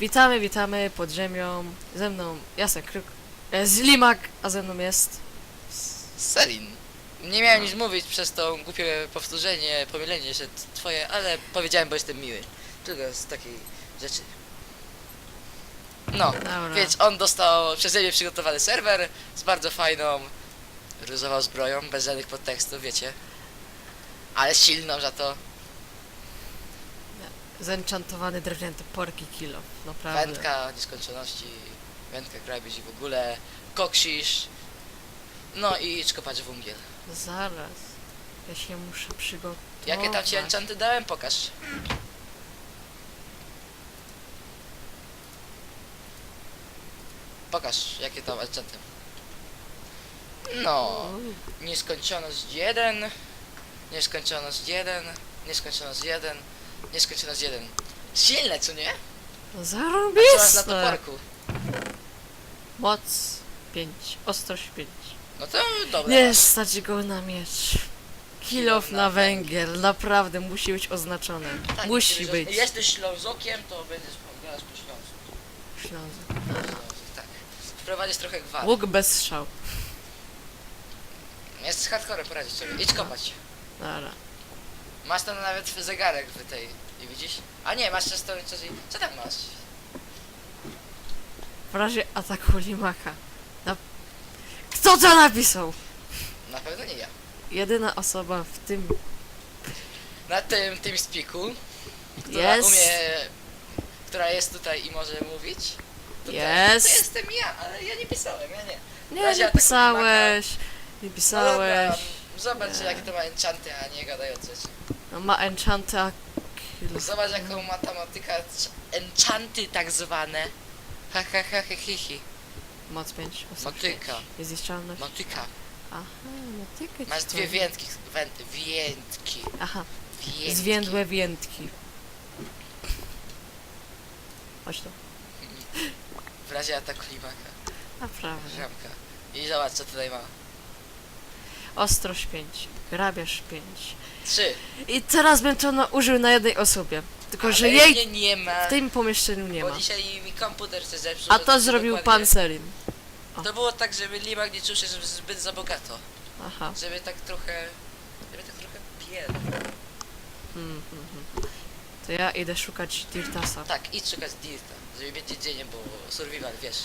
Witamy, witamy pod ziemią. Ze mną Jasek Kryk. e, Z Limak, a ze mną jest. Selin. Nie miałem nic mówić przez to głupie powtórzenie, pomylenie się t- twoje, ale powiedziałem, bo jestem miły. Tylko z takiej rzeczy. No, Dobra. więc on dostał przeze mnie przygotowany serwer z bardzo fajną różową zbroją, bez żadnych podtekstów, wiecie. Ale silną za to. Zenchantowany drewniany porki kilo. Naprawdę. Wędka nieskończoności, wędka grabież i w ogóle, koksisz. No i kopać węgiel. Zaraz. Ja się muszę przygotować. Jakie tam ci enchanty dałem? Pokaż. Pokaż, jakie tam enchanty. No, nieskończoność 1, nieskończoność 1, nieskończoność 1, nieskończoność 1. Silne, co nie? No masz na Zarąbiste! toporku? Moc 5, ostrość 5. No to dobra. Nie stać go na miecz. Kilof na na węgiel, naprawdę musi być oznaczone. Tak, musi jeżeli być. Jesteś ślązokiem, to będziesz grać po śląsku. Śląsk. Ślązok, Tak. Wprowadzisz trochę gwałt. Łuk bez strzał. Jest z hardcorem poradzić sobie. Idź kopać. Dobra. Masz tam nawet zegarek w tej. Nie widzisz? A nie, masz często. Co tam masz? W razie ataku Limaka. Na... Kto to napisał? Na pewno nie ja. Jedyna osoba w tym Na tym tym spiku, która jest. umie. która jest tutaj i może mówić. To Jest. To jestem ja, ale ja nie pisałem, ja nie. Nie, razie nie ataku pisałeś. Nie No pisałeś. Zobacz Nie. jakie to ma enchanty, a nie gadające rzeczy. No, ma enchanta. kill. Zobacz jaką matematyka. Enchanty tak zwane. Ha ha ha ha hi hi. Moc 5. Motyka. Jest zniszczalność. Motyka. Aha, motykę. Masz ci dwie chodzi. więtki, węty, więtki. Aha, Więtki. zwiędłe więtki. Chodź tu. W razie ataku limaka. Naprawdę. Żabka. I zobacz co tutaj ma. Ostrość 5. Grabiarz 5. Trzy. I teraz bym to na, użył na jednej osobie. Tylko, że Ale jej mnie nie ma. w tym pomieszczeniu nie bo ma. dzisiaj mi komputer się zepsuł. A że to zrobił dokładnie- pan Selim. To było tak, żeby limak nie czuł się żeby zbyt za bogato. Aha. Żeby tak trochę... Żeby tak trochę biedny. Mm, mm, mm. To ja idę szukać Dirtasa. Tak, idź szukać Dirta. Żeby mieć jedzenie, bo survival, wiesz.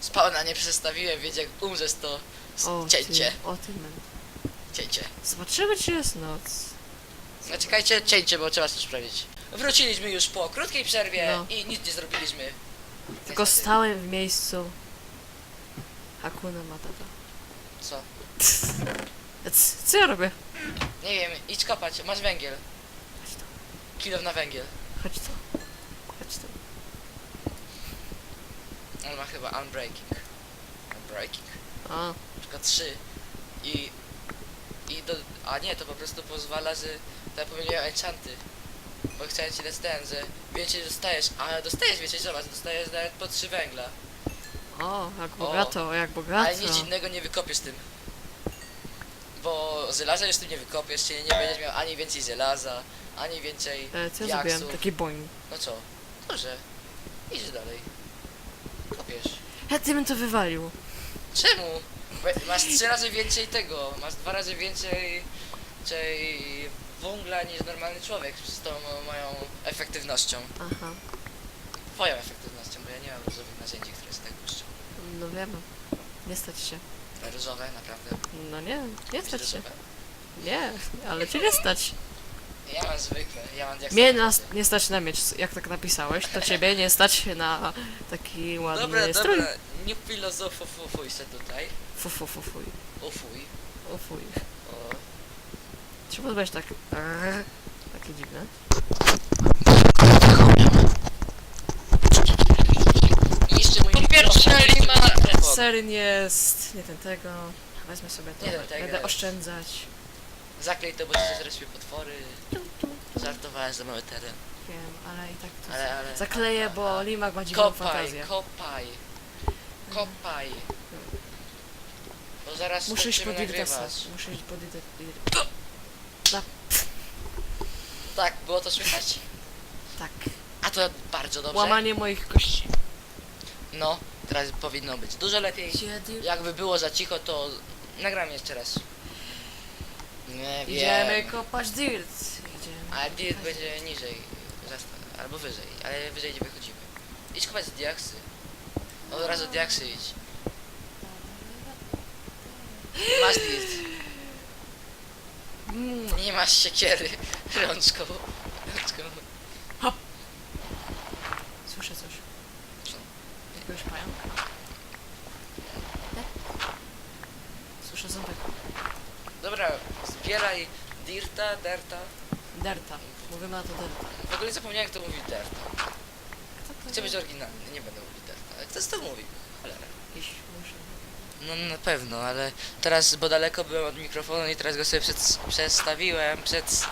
Spawna nie przestawiłem, więc jak umrzesz to... s- O, Cięcie. Ty, o ty men. Cięcie. Zobaczymy czy jest noc. No czekajcie, cięcie, bo trzeba coś sprawdzić. Wróciliśmy już po krótkiej przerwie No. i nic nie zrobiliśmy. Tylko Niestety. stałem w miejscu. Hakuna Matata. Co? C- Co ja robię? Nie wiem, idź kopać, masz węgiel. Chodź tu, Kilo na węgiel. chodź tu. Chodź tu. On ma chyba unbreaking. Unbreaking? A, Tylko trzy. I... I do... A nie, to po prostu pozwala, że... To ja pomyliłem enchanty. Bo chciałem ci dać ten, że więcej dostajesz, ale dostajesz więcej, zobacz, dostajesz nawet po trzy węgla. o, jak bogato, jak bogato. Ale nic innego nie wykopiesz tym. Bo żelaza już tym nie wykopiesz, czyli nie będziesz miał ani więcej żelaza, ani więcej E, co ja jaksów. zrobiłem? Taki boing. No co? Dobrze. Idź dalej. Kopiesz. Ja ty bym to wywalił. Czemu? Masz trzy razy więcej tego, masz dwa razy więcej tej węgla niż normalny człowiek z tą moją efektywnością. Aha, Twoją efektywnością, bo ja nie mam różowych narzędzi, które się tak błyszczą. no wiem. Nie stać się. Różowe, naprawdę. No nie, nie stać się. Różowe. Nie, ale cię nie stać. Ja mam zwykłe, ja mam jak Mnie robię. nie stać na miecz, jak tak napisałeś, to ciebie nie stać na taki ładny Dobra, strój. dobra, nie filozofuj się tutaj. Fu, fu, fu, fuj. Ufuj. O fuj. O. Czemu byłeś tak... Rrr, takie dziwne? Niszczy mój Po pierwsze, mikrofon. Lima- Seryn jest... nie ten tego. Wezmę sobie to. Nie ten tego. Będę oszczędzać. Zaklej to, bo ci się zrespią potwory. Żartowałem za mały teren. Wiem, ale i tak to... Ale, ale... Zakleję, bo Limak ma dziwną Kopaj, fantazję. kopaj. Kopaj. Bo zaraz Muszę iść skończymy Dirtasa. nagrywać. Muszę iść po Dirtasa. Tak, było to słychać? Tak. A to bardzo dobrze. Łamanie moich kości. No, teraz powinno być dużo lepiej. Jakby było za cicho, to nagram jeszcze raz. Nie wiem. Idziemy kopać dirt. Idziemy. Ale dirt będzie niżej. zasta- Albo wyżej, ale wyżej nie wychodzimy. Idź kopać diaksy. Od razu diaksy idź. Masz dirt. Mm. Nie masz siekiery. Rączką. Rączką. Dobra, zbieraj dirta, derta. Derta. Mówimy na to derta. W ogóle zapomniałem kto mówi derta. Chcę być oryginalny, nie będę mówić derta. Ale kto z to mówi? Cholera. Jakiś muszę. No na pewno, ale teraz, bo daleko byłem od mikrofonu i teraz go sobie przed, przestawiłem, przed,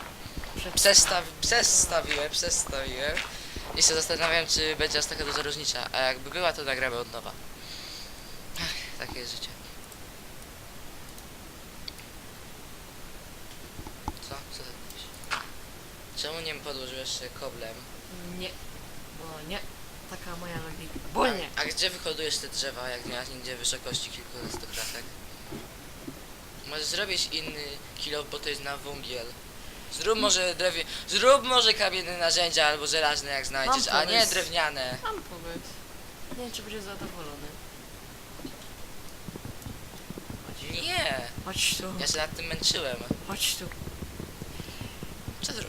Przed... przestaw, przestawiłem, przestawiłem i się zastanawiam, czy będzie aż taka duża różnica, a jakby była, to nagramy od nowa. Ach, takie jest życie. Co? Co ty mówisz? Czemu nie podłożyłeś się koblem? Nie. Bo nie. Taka moja logika. Bo nie. A gdzie wyhodujesz te drzewa, jak nie masz nigdzie wysokości kilkunastu kratek? Możesz zrobić inny kilo, bo to jest na węgiel. Zrób może drewie... Zrób może kamienne narzędzia albo żelazne jak znajdziesz, a nie pomysł. drewniane. Mam pomysł. Nie wiem, czy będzie zadowolony. Chodź. Nie! Chodź tu. Ja się nad tym męczyłem. Chodź tu. Co ty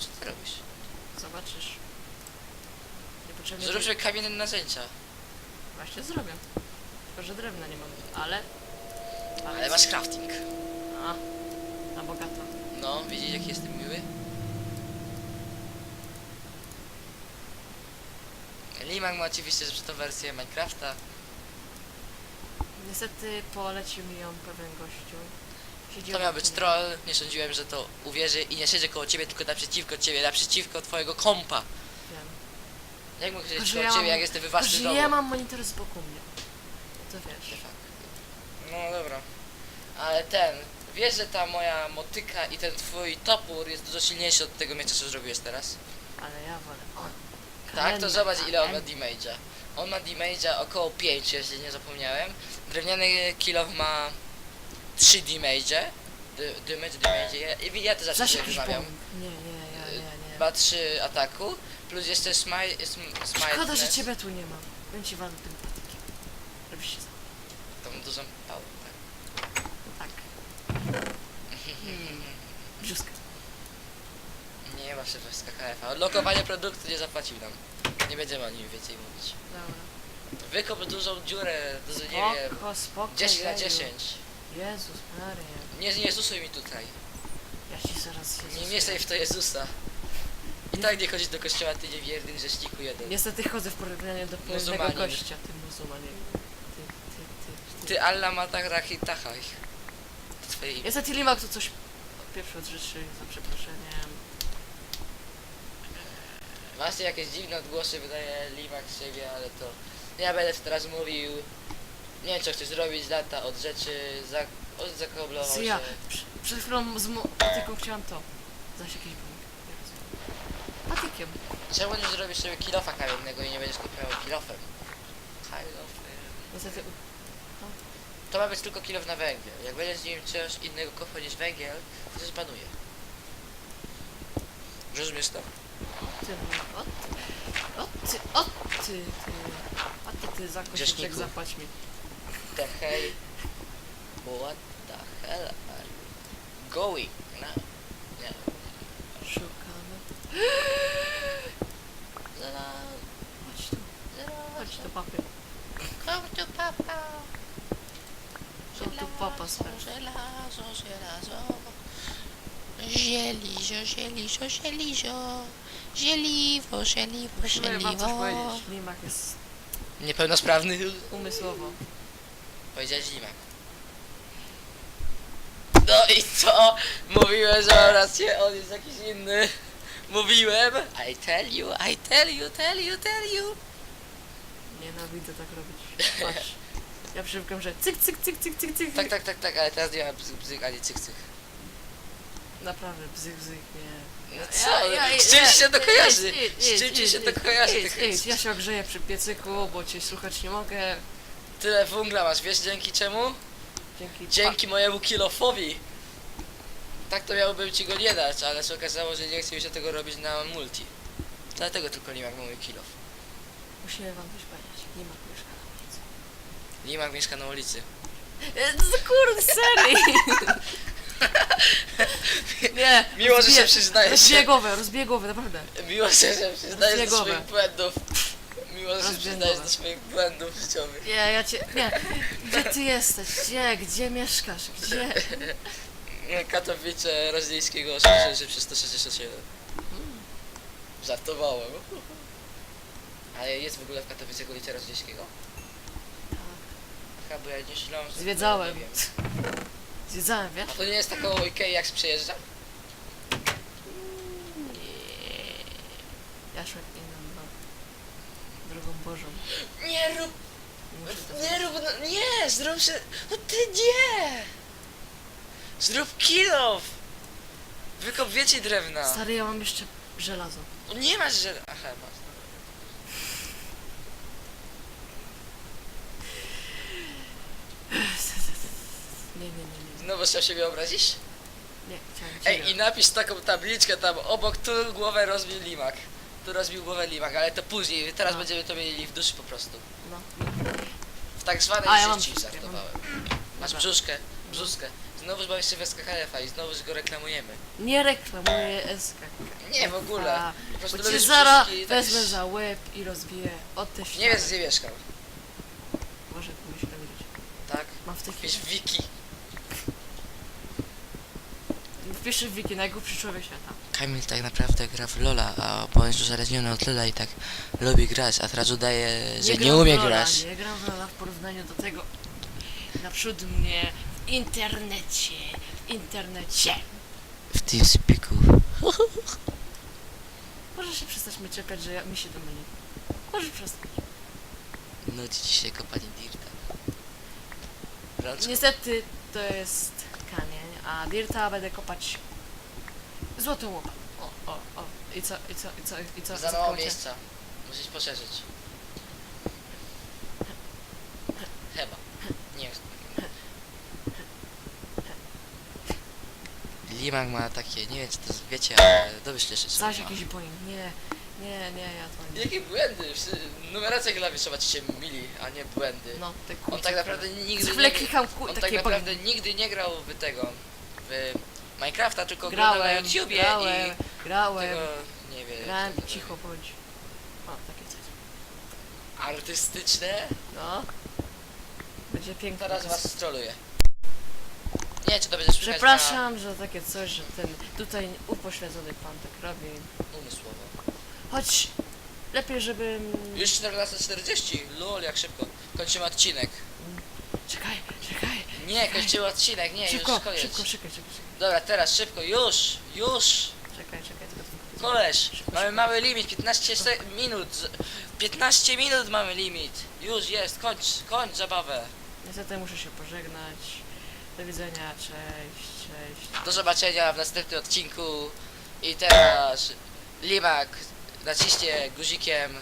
co ty robisz? Zobaczysz. Niepotrzebnie. Zrób sobie kamienne narzędzia. Właśnie zrobię. Tylko, że drewna nie mam. Ale. Ale masz crafting. A. Na bogato. No, widzisz jaki jestem miły? Limak ma oczywiście zepsutą wersję Minecrafta. Niestety polecił mi ją pewien gościu. Siedzi To miał być troll, nie sądziłem, że to uwierzy i nie siedzę koło ciebie, tylko naprzeciwko ciebie, naprzeciwko twojego kompa. Wiem. Jak mógł siedzieć koło ja ciebie, mam- jak jestem we Że własnym domu? ja mam monitor z boku mnie. To wiesz. No dobra. Ale ten, wiesz, że ta moja motyka i ten twój topór jest dużo silniejszy od tego miecza, co zrobiłeś teraz? Ale ja wolę. On. Tak, to zobacz ile on ma kamienny. damage'a. On ma damage'a około 5, jeśli nie zapomniałem. Drewniany kilof ma 3 damage'e. D- Damage, damage, ja, ja to zawsze Zaś sobie jakiś wymawiam. Nie, nie, ja, nie, nie. Ma 3 ataku, plus jeszcze smite, sm- Szkoda, że ciebie tu nie mam. Bym ci walnął tym patykiem. Żebyś się za... Tą dużą pałę, tak. Tak. Brzuska. Nie ma szefowska KF. Odlokowanie produktu nie zapłacił nam. Nie będziemy o nim więcej mówić. Dobra. Wykop dużą dziurę, dużo nie wiem. Spoko, spoko. 10 na jeju. 10. Jezus Maria. Nie, nie Jezusuj mi tutaj. Ja ci zaraz Nie mieszaj w to Jezusa. I tak nie chodzisz do kościoła, ty niewierny grzeszniku jeden. Niestety chodzę w porównaniu do pewnego Muzułmanin. gościa, ty muzułmanie. Ty, ty, ty, ty. Ty Allah ma tak rach i tachach. To twoje imię. Niestety Limak tu coś pierwszy od rzeczy, za przeproszeniem. Masz jakieś dziwne odgłosy, wydaje Limak z siebie, ale to... Ja będę teraz mówił... Nie wiem co chcesz zrobić, lata od rzeczy, za... od zakoblował Ja się. przy- przed chwilą z mo- patyką chciałam to. Zaś jakiś bomb. Patykiem. Czemu nie zrobisz sobie kilofa kamiennego i nie będziesz kopiował kilofem? Kilofem. Niestety u- To ma być tylko kilof na węgiel. Jak będziesz z nim coś innego kopał niż węgiel, to się zbanuje. Rozumiesz to? ty, o ty, o ty, o ty, ty. A ty, ty, za Grzeszniku. zapłać mi. The hell? What the hell are you going now? Nie. Szukamy. Zaraz, Chodź tu, zaraz. chodź tu, papie. Come to papa. Come to papa, swear. żelazo, żelazo. Zielizo, zielizo, zielizo. Zieliwo, zieliwo, Musimy wam coś powiedzieć. Limak jest Niepełnosprawny. umysłowo. Powiedziałeś Limak. No i co? Mówiłem, że mam rację, on jest jakiś inny. Mówiłem. I tell you, I tell you, tell you, tell you. Nienawidzę tak robić. Patrz. Ja przywykłem, że cyk, cyk, cyk, cyk, cyk, cyk. Tak, tak, tak, tak, ale teraz nie ma bzyk, bzyk, ani cyk, cyk. Naprawdę, bzyk, bzyk, nie. No co? Z czym ci się to kojarzy? Z czym ci się to kojarzy? Idź, idź, ja się ogrzeję przy piecyku, bo cię słuchać nie mogę. Tyle węgla masz, wiesz dzięki czemu? Dzięki. Dzięki mojemu kilofowi. Tak to miałbym ci go nie dać, ale się okazało, że nie chce mi się tego robić na multi. Dlatego tylko Limak ma mój kilof. Musimy wam coś powiedzieć. Nie ma mieszka na ulicy. Limak mieszka na ulicy. E, to Kurde, serii! Nie, Miło, że się przyznajesz. Rozbije głowę, rozbije głowę, naprawdę. Miło, że się przyznajesz do swoich błędów. Miło, że przyznajesz do swoich błędów życiowych. Nie, ja cię... Nie, gdzie ty jesteś? Gdzie? Gdzie mieszkasz? Gdzie? Katowice Rozdieńskiego 63 przez 167. Żartowałem. Ale jest w ogóle w Katowicach ulica Rozdieńskiego? Chyba, bo ja nie śląsk. Zwiedzałem. Nie wiem. Zwiedzałem, wiesz? A to nie jest taką Ikea jak przejeżdża? Nie. Ja szłem. Drogą Bożą. Nie rób, Nie rób, no, nie, zrób się, no ty nie! Zrób kilof! Wykop więcej drewna. Stary, ja mam jeszcze żelazo. O, Nie masz, że... Aha, masz. Nie, nie, nie, nie. Znowu chciał siebie obrazić? Nie, chciałem cię Ej, i napisz taką tabliczkę tam obok, tu głowę rozbił limak. Tu rozbił głowę limak, ale to później, teraz No. będziemy to mieli w duszy po prostu. No. W tak zwanej A, ja mam sieci brzuszkę, żartowałem. Masz Dobra. brzuszkę, brzuskę. Znowuż mamy jeszcze w SKKF-a i znowuż go reklamujemy. Nie reklamuję SK. Nie, w ogóle. Po prostu Bo cię lubisz zara brzuszki i tak- wezmę za łeb i rozbiję od te Nie wiesz gdzie mieszkam, Może komuś powiedzieć. tak? Mam w tej Jakieś chwili. wiki. Wpiszę w wiki, najgłupszy człowiek świata. Kamil tak naprawdę gra w Lola, a bo jest uzależniony od Lola i tak lubi grać, a teraz udaje, że nie, gram w umie Lola, grać. Nie gram w Lola w porównaniu do tego. Naprzód mnie w internecie. W internecie. W TeamSpeaku. Możesz się przestać mnie czepiać, że ja, mi się to myli. Możesz przestać. Nudzi ci się kopanie dirta. Rączką. Niestety to jest kamień, a dirta będę kopać złotą łopatą. O, o, o. I co, i co, i co, i co? Za co mało kończę? miejsca. Musisz poszerzyć. Chyba. Nie wiem. Limak ma takie, nie wiem czy to wiecie, ale się. co Zaś jakiś boing. Nie, nie, nie, ja to nie. Jakie błędy? Wszyscy- Numeracja klawiszowa ci się mili, a nie błędy. No, te On kurce, tak naprawdę nigdy nie, klikam ku, on takie tak boing. naprawdę nigdy nie grał w tego, w Minecrafta, tylko oglądał na Grałem, YouTubie grałem, i grałem, tego nie wie. grałem, cicho bądź. O, takie coś. Artystyczne? No. Będzie piękne. Teraz was stroluję. Nie, czy to będzie słychać Przepraszam, że takie coś, że ten tutaj upośledzony pan tak robi. na umysłowo. Choć lepiej, żebym... Już 14.40, lol, jak szybko. Kończymy odcinek. Czekaj. Nie, kończymy odcinek, nie, szybko, już koniec. szybko, szybko, szybko, szybko. Dobra, teraz szybko, już, już. Czekaj, czekaj, tylko... tylko- Koleś, Szybko, mamy szybko. mały limit, 15 se- minut. z- 15 minut mamy limit. Już jest, kończ, kończ zabawę. Niestety muszę się pożegnać. Do widzenia, cześć, cześć. Do zobaczenia w następnym odcinku. I teraz Limak naciśnie guzikiem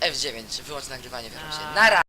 F9. Wyłącz nagrywanie, wyłącz się. Nara!